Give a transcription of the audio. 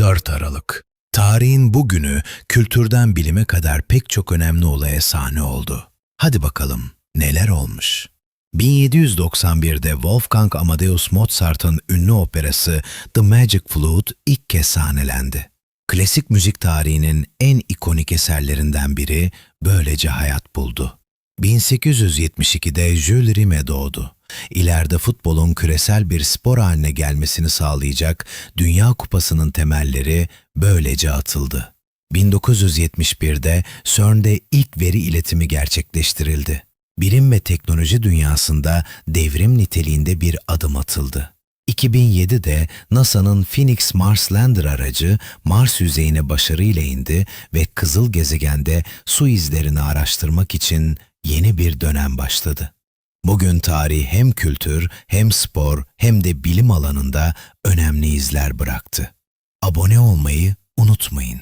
4 Aralık. Tarihin bugünü kültürden bilime kadar pek çok önemli olaya sahne oldu. Hadi bakalım neler olmuş? 1791'de Wolfgang Amadeus Mozart'ın ünlü operası The Magic Flute ilk kez sahnelendi. Klasik müzik tarihinin en ikonik eserlerinden biri böylece hayat buldu. 1872'de Jules Rimet doğdu. İleride futbolun küresel bir spor haline gelmesini sağlayacak Dünya Kupası'nın temelleri böylece atıldı. 1971'de CERN'de ilk veri iletimi gerçekleştirildi. Bilim ve teknoloji dünyasında devrim niteliğinde bir adım atıldı. 2007'de NASA'nın Phoenix Mars Lander aracı Mars yüzeyine başarıyla indi ve kızıl gezegende su izlerini araştırmak için yeni bir dönem başladı. Bugün tarih hem kültür, hem spor, hem de bilim alanında önemli izler bıraktı. Abone olmayı unutmayın.